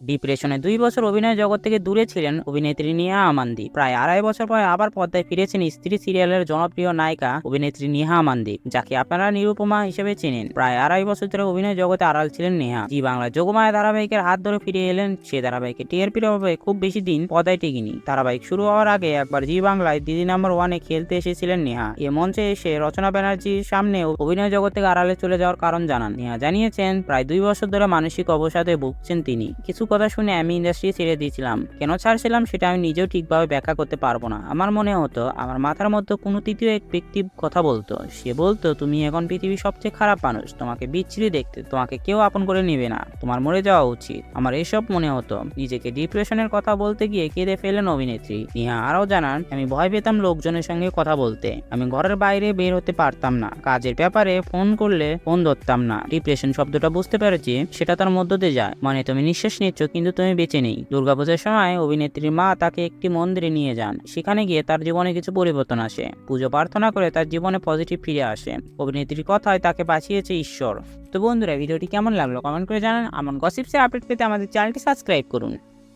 ডিপ্রেশনে দুই বছর অভিনয় জগৎ থেকে দূরে ছিলেন অভিনেত্রী নেহা আমান্দি প্রায় আড়াই বছর পরে আবার পর্দায় ফিরেছেন স্ত্রী সিরিয়ালের জনপ্রিয় নায়িকা অভিনেত্রী নেহা আমান্দি যাকে আপনারা নিরুপমা হিসেবে চেনেন। প্রায় আড়াই বছর ধরে অভিনয় জগতে আড়াল ছিলেন নেহা। জি বাংলা যোগমায়া ধারাবাহিকের হাত ধরে ফিরে এলেন সে ধারাবাহিকে। টিআরপির অভাবে খুব বেশি দিন পদায় টিকিনি। ধারাবাহিক শুরু হওয়ার আগে একবার জি বাংলায় দিদি নাম্বার ওয়ানে খেলতে এসেছিলেন নেহা। এ মঞ্চে এসে রচনা ব্যানার্জির সামনে অভিনয় জগৎ থেকে আড়ালে চলে যাওয়ার কারণ জানান। নেহা জানিয়েছেন, প্রায় দুই বছর ধরে মানসিক অবসাদে ভুগছেন তিনি। কিছু কথা শুনে আমি ইন্ডাস্ট্রি ছেড়ে দিয়েছিলাম। কেন ছাড়ছিলাম সেটা আমি নিজেও ঠিকভাবে ব্যাখ্যা করতে পারব না। আমার মনে হতো, আমার মাথার মধ্যে কোনো তৃতীয় এক ব্যক্তি কথা বলতো। সে বলতো, তুমি এখন পৃথিবীর সবচেয়ে খারাপ মানুষ। তোমাকে বিচ্ছিরি দেখতে, তোমাকে কেউ আপন করে নেবে না। তোমার মরে যাওয়া উচিত। আমার এসব মনে হতো। নিজেকে ডিপ্রেশনের কথা বলতে গিয়ে কেঁদে ফেলেন অভিনেত্রী। নিহা আরও জানান, আমি ভয় পেতাম লোকজনের সঙ্গে কথা বলতে। আমি ঘরের বাইরে বের হতে পারতাম না। কাজের ব্যাপারে ফোন করলে ফোন ধরতাম না। ডিপ্রেশন শব্দটা বুঝতে পেরেছি, সেটা তার মধ্য দিয়ে যায়। মানে তুমি নিঃশ্বাস নিচ্ছ কিন্তু তুমি বেঁচে নেই। দুর্গাপূজার সময় অভিনেত্রীর মা তাকে একটি মন্দিরে নিয়ে যান। সেখানে গিয়ে তার জীবনে কিছু পরিবর্তন আসে। পুজো প্রার্থনা করে তার জীবনে পজিটিভ ফিরে আসে। অভিনেত্রীর কথায় তাকে বাঁচিয়েছে ঈশ্বর। তো বন্ধুরা, ভিডিওটি কেমন লাগল? কমেন্ট করে জানান। আমার গসিপসে আপডেট পেতে আমাদের চ্যানেলটি সাবস্ক্রাইব করুন।